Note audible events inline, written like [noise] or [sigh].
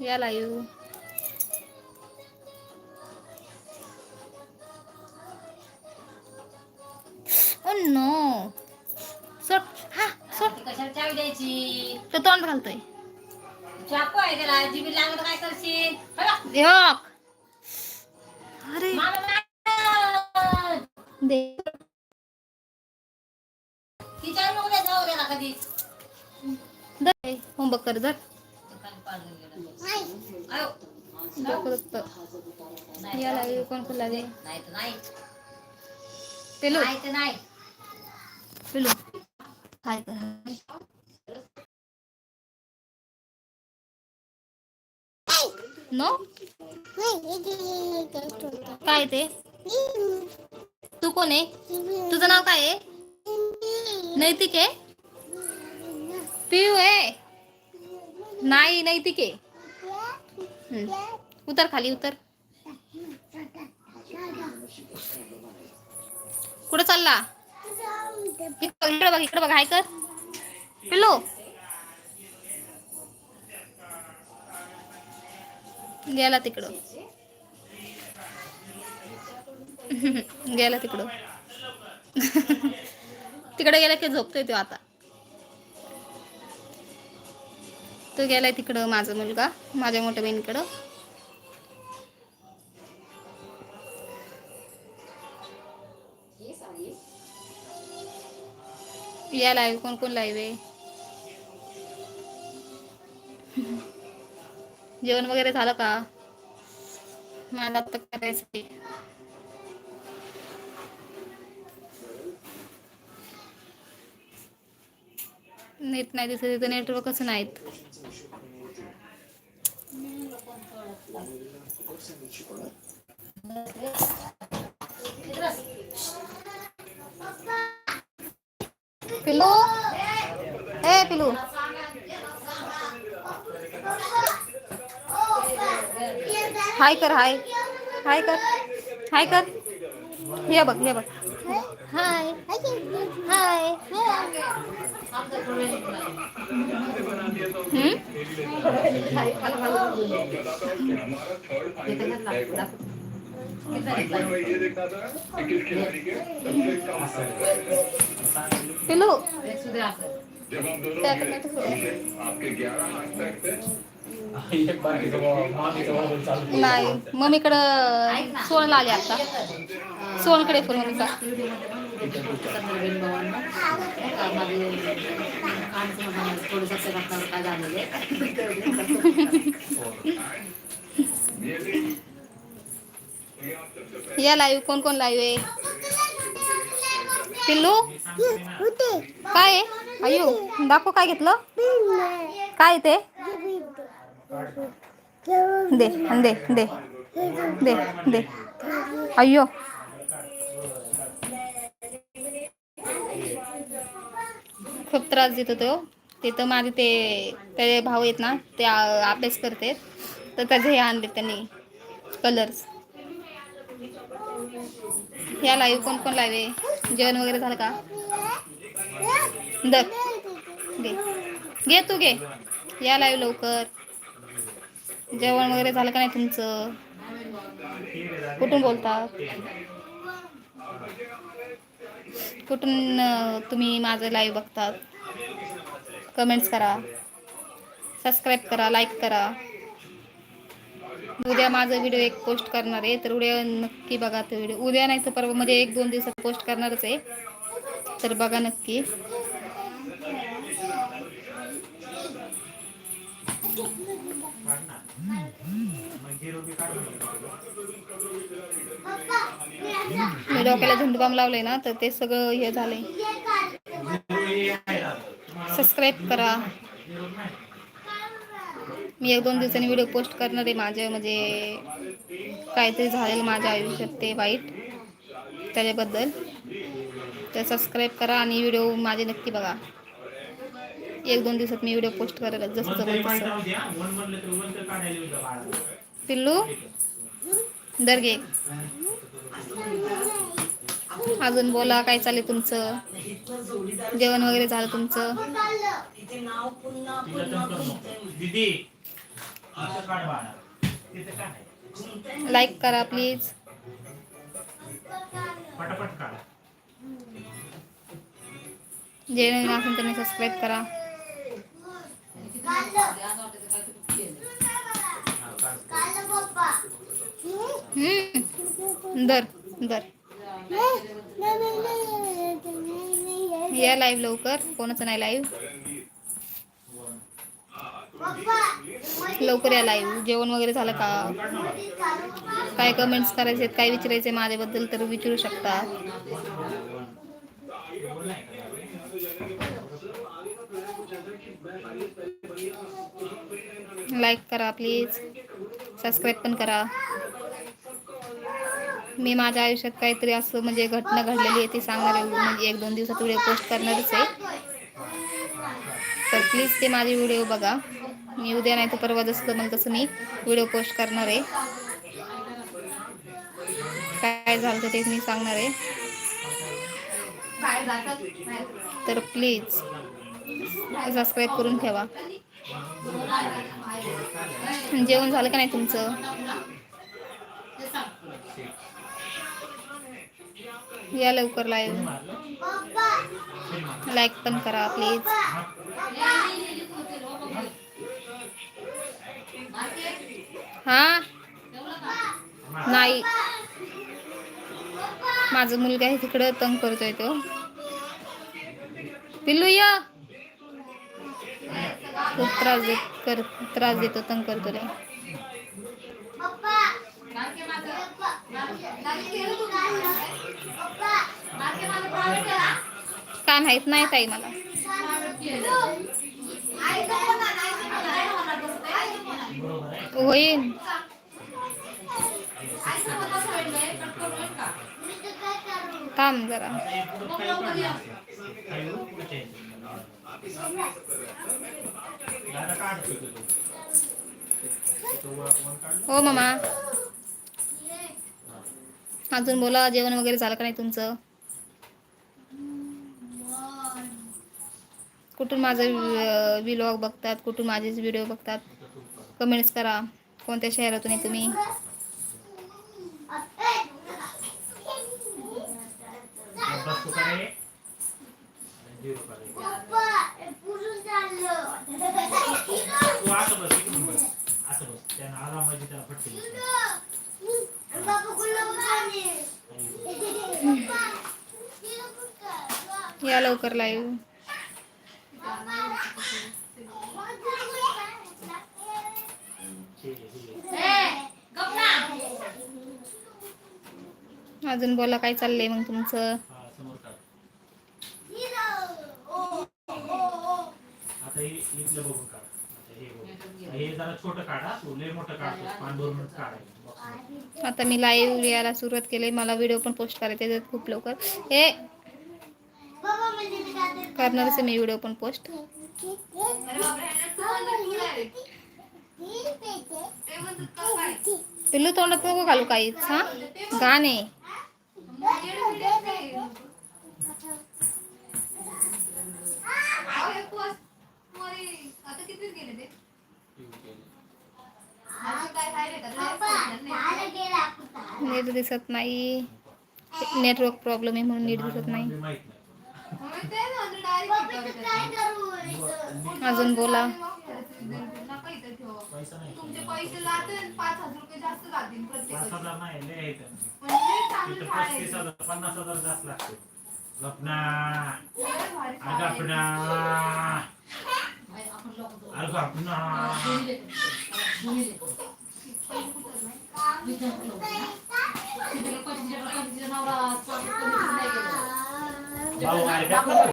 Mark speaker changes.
Speaker 1: या live oh no. सोड. हा
Speaker 2: कशाला चावी द्यायची?
Speaker 1: तो तोंड घालतोय.
Speaker 2: चाकू आहे त्याला. जीबी लागत काय करशील? बघ,
Speaker 1: ह्योक. अरे.
Speaker 2: मला नाही.
Speaker 1: दे.
Speaker 2: तिच्यावर नको द्यायचं जाऊ द्याला कधी.
Speaker 1: दे. होमवर्क कर जर या कोण खुला लागे
Speaker 2: नाही नाही
Speaker 1: नो काय ते तू कोण आहे तुझं नाव काय आहे नैतिक आहे. पिऊ आहे. नाही नैतिक आहे. हम्म. उतर खाली उतर. कुठं चालला? इकडे बघ इकडे बघ हाय कर. पिल्लू. गेला तिकडं. [laughs] गेला तिकडं. [laughs] तिकडे गेला की झोपतोय तो आता. तो गेलाय तिकडं माझा मुलगा माझ्या मोठ्या बहिणीकडं. या लाईव्ह कोण कोण लाईव्ह आहे जेवण वगैरे झालं का? मला आता करायचं आहे. नेट नाही दिसत तिथं नेटवर्कच नाहीत. पिलू ए पिलू हाय कर हाय हाय कर हाय कर। हे बघ हे बघ. हाय हाय पिलू.
Speaker 3: आपके ग्यारह हाथ तक
Speaker 1: नाही मम्मीकडं सोनला आली आता. सोनकडे फोन मम्मीचा या लाईव्ह कोण कोण लाईव्ह आहे? पिल्लू? काय आहे? अयो दाखव काय घेतलं? काय ते? दे दे दे दे दे. अय्यो. खूप त्रास देत होतो. तिथं माझे ते त्याचे भाऊ आहेत ना ते अभ्यास करते तर त्याचे हे आणले त्यांनी कलर्स या लाईव्ह कोण कोण लावे जेवण वगैरे झालं का? दर. घे घे तू घे. या लाईव्ह लवकर. जेवण वगैरे झालं का नाही तुमचं? कुठून बोलता कुठून तुम्ही माझं लाईव्ह बघतात? कमेंट्स करा. सबस्क्राईब करा लाईक करा. उद्या माझा व्हिडिओ एक पोस्ट करणार आहे तर उद्या नक्की बघा तो व्हिडिओ उद्या नाही तर परवा म्हणजे एक दोन दिवसात पोस्ट करणारच आहे. तर बघा नक्की. मी डोक्याला झुंडबाम लावलंय ना तर ते सगळं हे झालंय. सबस्क्राईब करा. मी एक दोन दिवसांनी व्हिडिओ पोस्ट करणार आहे माझे म्हणजे काहीतरी झालेलं माझ्या आयुष्यात ते वाईट. त्याच्याबद्दल तर सबस्क्राईब करा आणि व्हिडिओ माझे नक्की बघा. एक दोन दिवसात मी व्हिडिओ पोस्ट करायला जसं तसं पिल्लू? दर घे अजून बोला काय चालेल तुमचं? जेवण वगैरे झालं तुमचं. लाईक करा प्लीज
Speaker 4: पटापट काढ.
Speaker 1: जे नवीन असेल त्यांनी सबस्क्राईब करा. दर दर. या लाईव्ह लवकर कोणाचं नाही लाईव्ह लवकर या लाईव्ह जेवण वगैरे झालं का? काय कमेंट्स करायचे आहेत काय विचारायचे माझ्याबद्दल तर विचारू शकता. लाईक करा प्लीज सबस्क्राईब पण करा. मी माझ्या आयुष्यात काहीतरी असं म्हणजे घटना घडलेली आहे ती सांगणार आहे. म्हणजे एक दोन दिवसात व्हिडिओ पोस्ट करणारच आहे. तर प्लीज ते माझे व्हिडिओ बघा. मी उद्या नाही तर परवा जसं मग तसं मी व्हिडिओ पोस्ट करणार आहे. काय झालं तर ते मी सांगणार आहे. तर प्लीज सबस्क्राईब करून ठेवा. जेवण झालं का नाही तुमचं? या लवकर लाईव्ह लाईक पण करा प्लीज हा? नाही. माझा मुलगा आहे तिकडं तंग करतोय तो. पिल्लू या. खूप त्रास देत कर त्रास देतो तंग करतो रे काय माहीत? नाही ताई मला. होईल थांब जरा. हो मामा. अजून बोला जेवण वगैरे झालं का नाही तुमचं? कुठून माझं व्लॉग बघतात कुठून माझेच व्हिडिओ बघतात? कमेंट्स करा. कोणत्या शहरातून आहे तुम्ही?
Speaker 4: बस तू करे. झिरो करे. तू असं बस इकडून बस असं बस त्यानं आरामाची त्याला फटके बसले.
Speaker 1: या लवकर लाईव्ह. अजून बोला काय चाललंय मग तुमचं
Speaker 4: हा, समोर काढ. आता हे इथलं बघून काढ आता हे बघ हे जरा छोटं काढा तू लय मोठं काढतो पाच भरूनच काढायचं. बॉक्स.
Speaker 1: आता मी लाईव्ह यायला सुरुवात केली मला व्हिडिओ पण पोस्ट करायचे खूप लवकर. हे करणारच मी व्हिडिओ पण पोस्ट पिल्लू तोंडात नको घालू काहीच हा? गाणे. नीट दिसत नाही. नेटवर्क प्रॉब्लेम आहे म्हणून नीट दिसत नाही. अजून बोला.
Speaker 5: तुमचे पैसे पाच हजार रुपये जास्त
Speaker 4: पन्नास हजार जास्त लागते गपना
Speaker 5: लय भारी झाड आहेत.
Speaker 4: अगपना अगपना भाऊ अरे